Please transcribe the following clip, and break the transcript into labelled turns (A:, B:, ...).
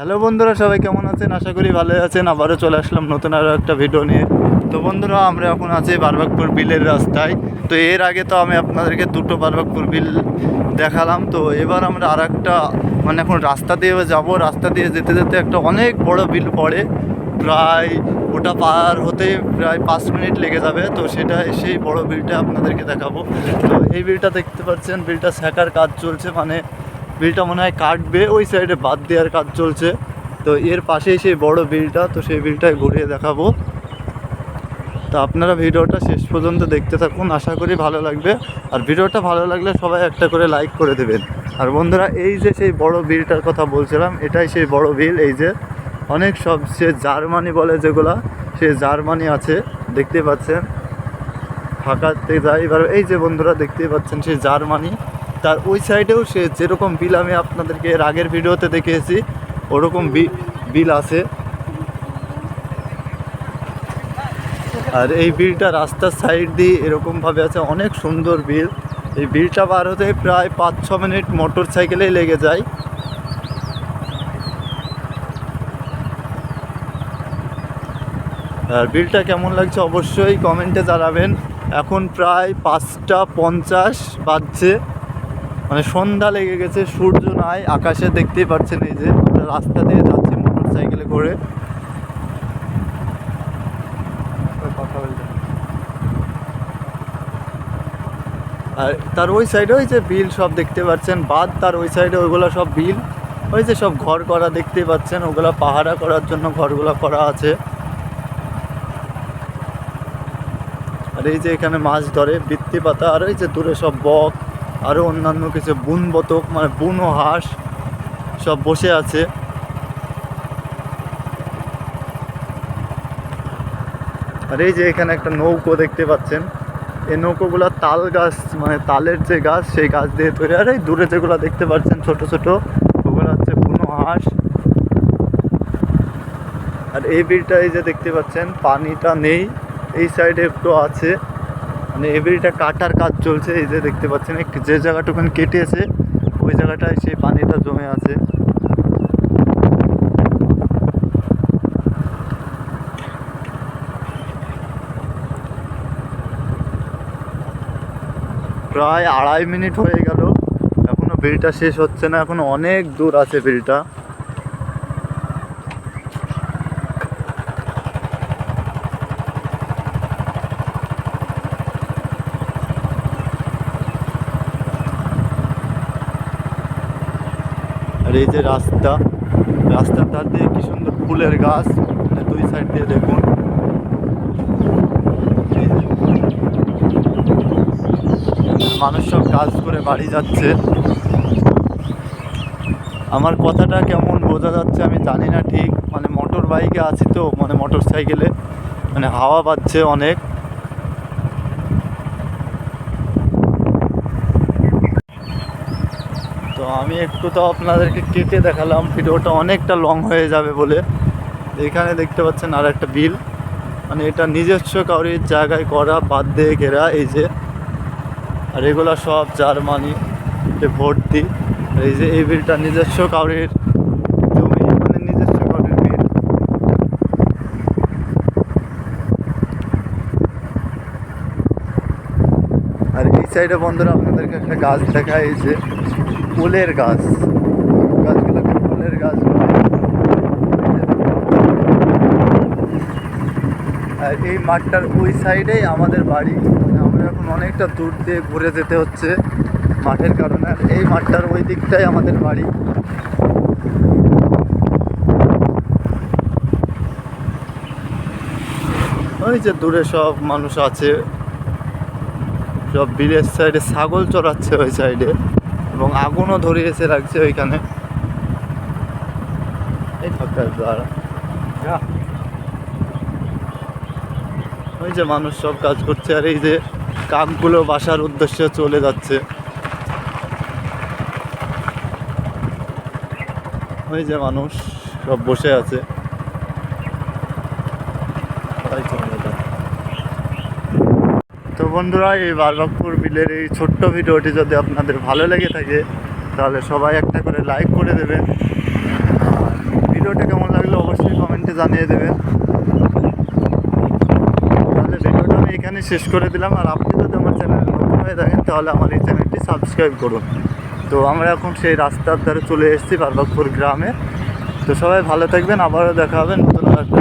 A: Hello বন্ধুরা, সবাই কেমন আছেন? আশা করি ভালো আছেন। আবারও চলে আসলাম নতুন আরও একটা ভিডিও নিয়ে। তো বন্ধুরা, আমরা এখন আছি বারবাকপুর বিলের রাস্তায়। তো এর আগে তো আমি আপনাদেরকে দুটো বারবাকপুর বিল দেখালাম। তো এবার আমরা আর একটা মানে এখন রাস্তা দিয়ে যাব। রাস্তা দিয়ে যেতে যেতে একটা অনেক বড় বিল পড়ে। প্রায় ওটা পার হতে প্রায় পাঁচ মিনিট লেগে যাবে। তো সেটা, সেই বড় বিলটা আপনাদেরকে দেখাবো। তো এই বিলটা দেখতে পাচ্ছেন, বিলটা শেখার কাজ চলছে। মানে বিলটা মনে হয় কাটবে, ওই সাইডে বাদ দেওয়ার কাজ চলছে। তো এর পাশেই সেই বড় বিলটা, তো সেই বিলটায় ঘুরিয়ে দেখাবো। তো আপনারা ভিডিওটা শেষ পর্যন্ত দেখতে থাকুন, আশা করি ভালো লাগবে। আর ভিডিওটা ভালো লাগলে সবাই একটা করে লাইক করে দেবেন। আর বন্ধুরা, এই যে সেই বড় বিলটার কথা বলছিলাম, এটাই সেই বড় বিল, এই যে অনেক সব সে জার্মানি বলে যেগুলা, সে জার্মানি আছে, দেখতে পাচ্ছেন। ফাঁকাতে যাই, এবার এই যে বন্ধুরা, দেখতেই পাচ্ছেন সেই জার্মানি। তার ওই সাইডেও সে যেরকম বিল আমি আপনাদেরকে এর আগের ভিডিওতে দেখিয়েছি, ওরকম বিল আছে। আর এই বিলটা রাস্তার সাইড দিয়ে এরকমভাবে আছে, অনেক সুন্দর বিল। এই বিলটা পার হতে প্রায় পাঁচ ছ মিনিট মোটর সাইকেলেই লেগে যায়। আর বিলটা কেমন লাগছে অবশ্যই কমেন্টে জানাবেন। এখন প্রায় পাঁচটা পঞ্চাশ বাজছে। মানে সন্ধ্যা লেগে গেছে, সূর্য নাই, আকাশে দেখতেই পাচ্ছেন এই যে আমরা রাস্তা দিয়ে যাচ্ছি মোটর সাইকেলে করে। আর তার ওই সাইডে ওই যে বিল সব দেখতে পাচ্ছেন বাদ তার ওই সাইডে ওইগুলো সব বিল। ওই যে সব ঘর করা দেখতে পাচ্ছেন, ওগুলো পাহারা করার জন্য ঘরগুলো করা আছে। আর এই যে এখানে মাছ ধরে বৃত্তি পাতা আর এই যে দূরে সব বক। আরও অন্যান্য কিছু বুন বতক মানে বুন ও হাঁস সব বসে আছে। আর এই যে এখানে একটা নৌকো দেখতে পাচ্ছেন। এই নৌকোগুলো তাল গাছ মানে তালের যে গাছ, সেই গাছ দিয়ে তৈরি। আর এই দূরে যেগুলো দেখতে পাচ্ছেন, ছোট ছোট, ওগুলো হচ্ছে বুনো হাঁস। আর এই বিলটা এই যে দেখতে পাচ্ছেন, পানিটা নেই, এই সাইডে একটু আছে। মানে বিলটা কাটার কাজ চলছে, এই যে দেখতে পাচ্ছেন যে জায়গাটুকুন কেটেছে, ওই জায়গাটায় সেই পানিটা জমে আছে। প্রায় আড়াই মিনিট হয়ে গেল, এখনও বিলটা শেষ হচ্ছে না, এখনও অনেক দূর আছে বিলটা আর এই যে রাস্তা, রাস্তার ধার দিয়ে কি সুন্দর ফুলের গাছ মানে দুই সাইড দিয়ে দেখুন। মানুষ সব কাজ করে বাড়ি যাচ্ছে। আমার কথাটা কেমন বোঝা যাচ্ছে আমি জানি না ঠিক মানে মোটর বাইকে আছি তো মানে মোটর সাইকেলে মানে হাওয়া পাচ্ছে অনেক। আমি একটু তো আপনাদেরকে কেটে দেখালাম, ভিডিওটা অনেকটা লং হয়ে যাবে বলে। এখানে দেখতে পাচ্ছেন আর একটা বিল। মানে এটা নিজস্ব কাউরির জায়গায় করা, বাদ দিয়ে ঘেরা, এই যে। আর এগুলো সব জার্মানি ভর্তি। আর এই যে এই বিলটা নিজস্ব কাউরির জমি মানে নিজস্ব কাউরির বিল। আর এই সাইডে বন্ধুরা, আপনাদেরকে একটা গাছ দেখায় এই যে। ফুলের গাছ। গাছগুলোকে ফুলের গাছ। আর এই মাঠটার ওই সাইডেই আমাদের বাড়ি। মানে আমরা এখন অনেকটা দূর দিয়ে ঘুরে যেতে হচ্ছে মাঠের কারণে। এই মাঠটার ওই দিকটাই আমাদের বাড়ি। ওই যে দূরে সব মানুষ আছে। সব বিলের সাইডে ছাগল চড়াচ্ছে ওই সাইডে এবং আগুনও ধরিয়েছে রাখছে ওইখানে। এই ওই যে মানুষ সব কাজ করছে আর এই যে কাকগুলো বাসার উদ্দেশ্যে চলে যাচ্ছে। ওই যে মানুষ সব বসে আছে। বন্ধুরা, এই বারবাকপুর বিলের এই ছোট্ট ভিডিওটি যদি আপনাদের ভালো লেগে থাকে, তাহলে সবাই একটা করে লাইক করে দেবেন। ভিডিওটা কেমন লাগল অবশ্যই কমেন্টে জানিয়ে দেবেন। তাহলে ভিডিওটা আমি এখানে শেষ করে দিলাম। আর আপনি যদি আমার চ্যানেল নতুন হয়ে থাকেন, তাহলে আমার এই চ্যানেলটি সাবস্ক্রাইব করুন। তো আমরা এখন সেই রাস্তার ধারে চলে এসেছি বারবাকপুর গ্রামে। তো সবাই ভালো থাকবেন, আবারও দেখা হবে নতুন একটা।